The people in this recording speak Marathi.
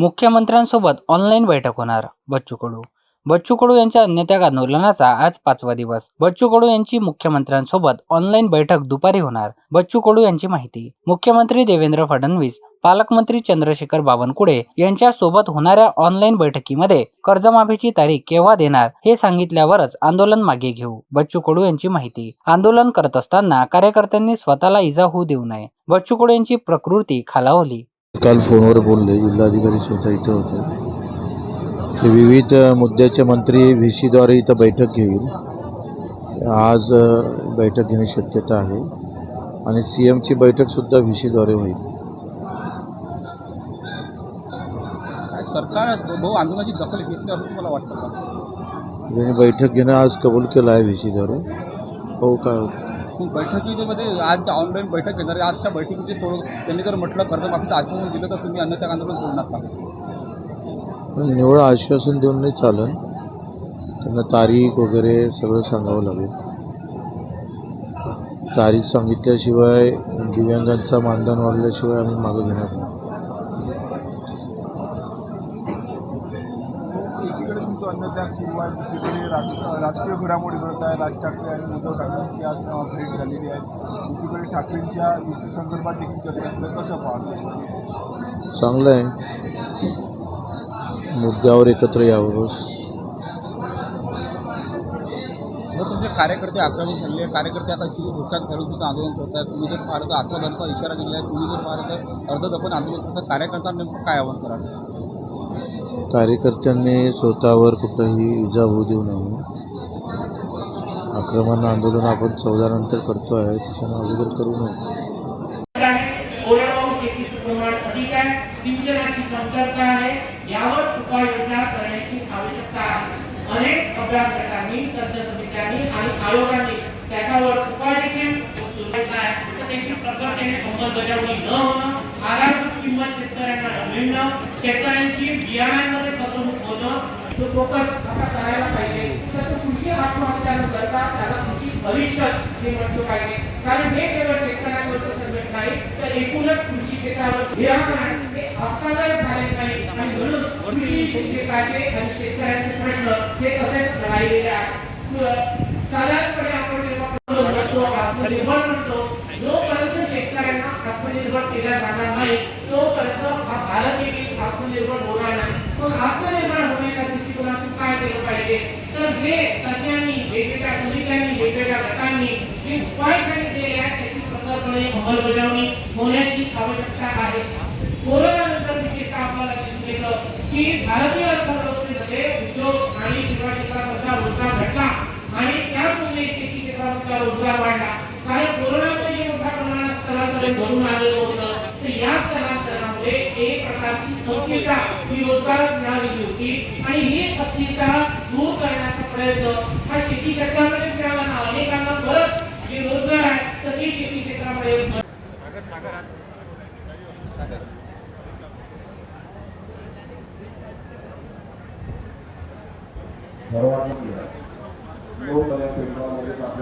मुख्यमंत्र्यांसोबत ऑनलाईन बैठक होणार. बच्चू कडू. बच्चू कडू यांच्या अन्यत्याग आंदोलनाचा आज पाचवा दिवस. बच्चू कडू यांची मुख्यमंत्र्यांसोबत ऑनलाईन बैठक दुपारी होणार. बच्चू कडू यांची माहिती. मुख्यमंत्री देवेंद्र फडणवीस पालकमंत्री चंद्रशेखर बावनकुळे यांच्या सोबत होणाऱ्या ऑनलाईन बैठकीमध्ये कर्जमाफीची तारीख केव्हा देणार हे सांगितल्यावरच आंदोलन मागे घेऊ. बच्चू कडू यांची माहिती. आंदोलन करत असताना कार्यकर्त्यांनी स्वतःला इजा होऊ देऊ नये. बच्चू कडू यांची प्रकृती खालावली. काल फोनवर बोलले जिल्हाधिकारी स्वतः इथं होते. ते विविध मुद्द्याचे मंत्री व्ही सीद्वारे इथं बैठक घेईल. आज बैठक घेण्याची शक्यता आहे. आणि सी एमची बैठकसुद्धा व्ही सीद्वारे होईल सरकार भाऊ आंदोलनाची दखल घेतली असं तुम्हाला वाटतं का? त्यांनी बैठक घेणं आज कबूल केलं आहे व्ही सीद्वारे हो काय होतं बैठकीमध्ये आज ऑनलाईन बैठक घेणार आहे आजच्या बैठकीमध्ये थोडं त्यांनी जर म्हटलं कर्जमाफीचं आश्वासन दिलं तर तुम्ही अन्नत्याग आंदोलन सोडणार का? पण निवड आश्वासन देऊन नाही चालेल त्यांना तारीख वगैरे सगळं सांगावं लागेल. तारीख सांगितल्याशिवाय दिव्यांगांचा मानधन वाढल्याशिवाय आम्ही मागं घेणार नाही. अन्नत्याग सुरू आहे दुसरीकडे राज राजकीय घडामोडी घडत आहे राज ठाकरे आणि उद्धव ठाकरेंची आज भेट झालेली आहे. दुसरीकडे ठाकरेंच्या युती संदर्भात देखील चर्चा असलं कसं पाहतो? चांगलं आहे. मुद्द्यावर एकत्र यावं बस मग तुमचे कार्यकर्ते आक्रमक झाले. कार्यकर्ते आता जीव धोक्यात घालून सुद्धा आंदोलन करतात तुम्ही जर पाहिलं तर आत्मबंदचा इशारा दिला आहे. तुम्ही जर पाहिलं तर अर्धदफन आंदोलन करतात कार्यकर्त्यांना नेमकं काय आव्हान कराल? कार्यकर्त्यांनी स्वतःवर कुठंही इजा होऊ देऊ नये. आक्रमण आंदोलन आपण चौदा नंतर करतो आहे त्याच्यानं अगोदर करू नये. कोरडवाहू शेतीचं प्रमाण अधिक आहे सिंचनाची कमतरता आहे यावर उपाययोजना करण्याची आवश्यकता आहे. अनेक अभ्यास गटांनी तज्ञ समित्यांनी आणि आयोगांनी त्याच्यावर उपाय देखील सुचवले आहे तर त्याची प्रखरतेने अंमलबजावणी न होणं आगामी किंमत शेतकऱ्यांना न मिळणं शेतकऱ्यांची बियाणांमध्ये फसवणूक होणं तो फोकस आता करायला पाहिजे. तर तो कृषी आत्महत्या न करता त्याला कृषी भविष्य हे म्हटलं पाहिजे. कारण हे केवळ शेतकऱ्यांवरचं संकट नाही तर एकूणच कृषी क्षेत्रावर निराकरण हे अस्ताव्यस्त झाले नाही. आणि म्हणून कृषी क्षेत्राचे आणि शेतकऱ्यांचे प्रश्न हे तसेच राहिलेले आहेत. साधारणपणे आपण जेव्हा म्हणतो आत्मनिर्भर म्हणतो जोपर्यंत शेतकऱ्यांना आत्मनिर्भर केला जाणार नाही तोपर्यंत हा भारत एक आत्मनिर्भर होणार नाही. मग आत्मनिर्भर होण्याच्या दृष्टिकोनातून काय केलं पाहिजे? तर जे तज्ञांनी वेगवेगळ्या समित्यांनी वेगवेगळ्या गटांनी जे उपाय सांगितलेले आहेत त्याची प्रखरपणे अंमलबजावणी होण्याची आवश्यकता आहे. कोरोनानंतर विशेषतः आपल्याला दिसून येतं की भारतीय अर्थव्यवस्थेमध्ये उद्योग आणि सेवा क्षेत्रामधला रोजगार घटला आणि त्यामुळे शेती क्षेत्रामधला रोजगार वाढला. कारण कोरोनाचं जे मोठ्या प्रमाणात स्थलांतरित घडून आलं होतं तर या स्थलांतरणामुळे एक अस्थिरता ही रोजगारात मिळालेली होती. आणि ही अस्थिरता दूर करण्याचा प्रयत्न हा शेती क्षेत्रामध्ये मिळाला ना अनेकांना परत जे रोजगार आहे तर ते शेती क्षेत्रामध्ये सर्वांनी जोपर्यंत